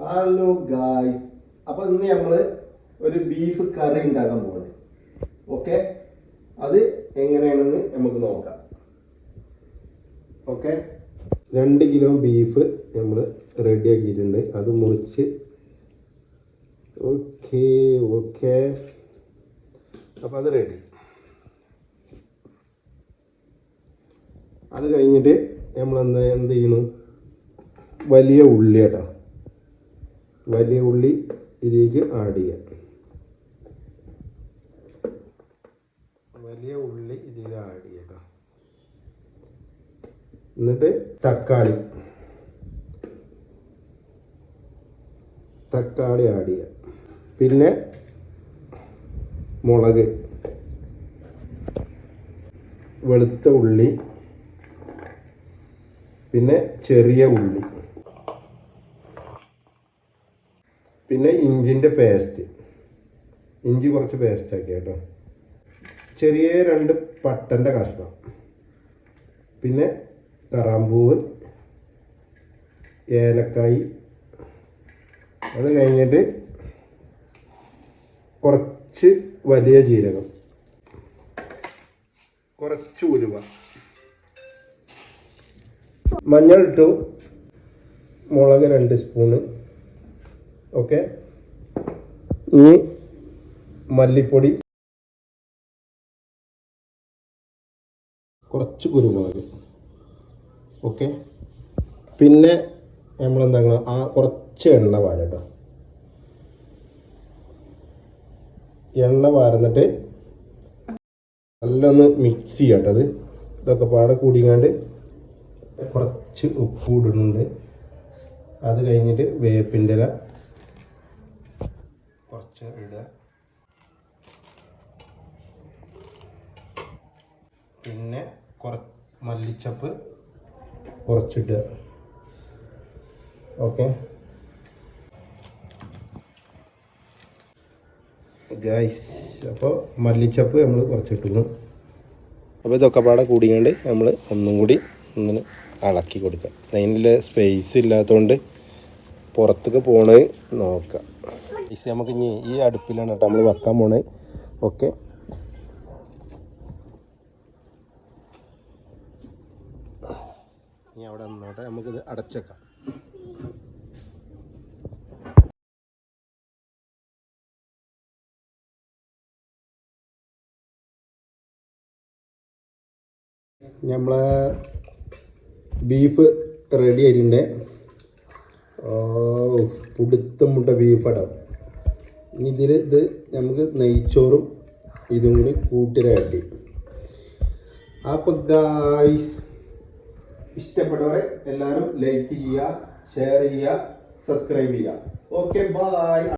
Hello guys അപ്പൊ ഇന്ന് നമ്മൾ ഒരു ബീഫ് കറി ഉണ്ടാക്കാൻ പോകുന്നത് ഓക്കെ അത് എങ്ങനെയാണെന്ന് നമുക്ക് നോക്കാം. ഓക്കെ രണ്ട് കിലോ ബീഫ് നമ്മൾ റെഡി ആക്കിയിട്ടുണ്ട്. അത് മുറിച്ച്. ഓക്കെ ഓക്കെ അപ്പോൾ അത് റെഡി അത് കഴിഞ്ഞിട്ട് നമ്മൾ എന്താ എന്ത് ചെയ്യണം? വലിയ ഉള്ളി കേട്ടോ വലിയ ഉള്ളി ഇതിലേക്ക് ആഡ് ചെയ്യാം. വലിയ ഉള്ളി ഇതിൽ ആഡ് ചെയ്യാം എന്നിട്ട് തക്കാളി. തക്കാളി ആഡ് ചെയ്യാം. പിന്നെ മുളക്. വെളുത്ത ഉള്ളി. പിന്നെ ചെറിയ ഉള്ളി. പിന്നെ ഇഞ്ചിന്റെ പേസ്റ്റ് ഇഞ്ചി കുറച്ച് പേസ്റ്റ് ആക്കി കേട്ടോ. ചെറിയ രണ്ട് പട്ടന്റെ കഷ്ണം. പിന്നെ കറാമ്പൂവ് ഏലക്കായി. അത് കഴിഞ്ഞിട്ട് കുറച്ച് വലിയ ജീരകം. കുറച്ച് ഉലുവ. മഞ്ഞൾ ഇട്ടു. മുളക് രണ്ട് സ്പൂണ്. ഓക്കെ. ഈ മല്ലിപ്പൊടി. കുറച്ച് കുരുമുളക്. ഓക്കെ. പിന്നെ നമ്മൾ നമ്മളെന്താ ആ കുറച്ച് എണ്ണ വാരട്ടോ. എണ്ണ വാരന്നിട്ട് നല്ലൊന്ന് മിക്സ് ചെയ്യട്ടോ അത്. ഇതൊക്കെ പാടെ കൂടിങ്ങാണ്ട് കുറച്ച് ഉപ്പ് ഇടുന്നുണ്ട്. അത് കഴിഞ്ഞിട്ട് വേപ്പിന്റെ ഇല കുറച്ച് ഇടുക. പിന്നെ കുറച്ച് മല്ലിച്ചപ്പ് കുറച്ചിടുക. ഓക്കെ? അപ്പോൾ മല്ലിച്ചപ്പ് നമ്മൾ കുറച്ചിട്ടുന്നു അപ്പോൾ ഇതൊക്കെ പാടെ കൂടിയാണ്ട് നമ്മൾ ഒന്നും കൂടി ഒന്നിന് ഇളക്കി കൊടുക്കുക. അതിനുള്ള സ്പേസ് ഇല്ലാത്തതുകൊണ്ട് പുറത്തേക്ക് പോണത് നോക്കാം നമുക്ക് ഇനി ഈ അടുപ്പിലാണ് കേട്ടോ നമ്മൾ വെക്കാൻ പോണേ. ഓക്കെ. ഇനി അവിടെ നിന്നോട്ടെ നമുക്കിത് അടച്ചേക്കാം. നമ്മളെ ബീഫ് റെഡി ആയിട്ടുണ്ട്. ഓ പുടുത്തം മുട്ട ബീഫ് ഇനി ഇതിൽ ഇത് നമുക്ക് നെയ്ച്ചോറും ഇതും കൂടി കൂട്ടിലാട്ടി അപ്പോൾ ഗായ്സ് ഇഷ്ടപ്പെട്ടവരെ എല്ലാവരും ലൈക്ക് ചെയ്യുക ഷെയർ ചെയ്യുക സബ്സ്ക്രൈബ് ചെയ്യുക. Okay bye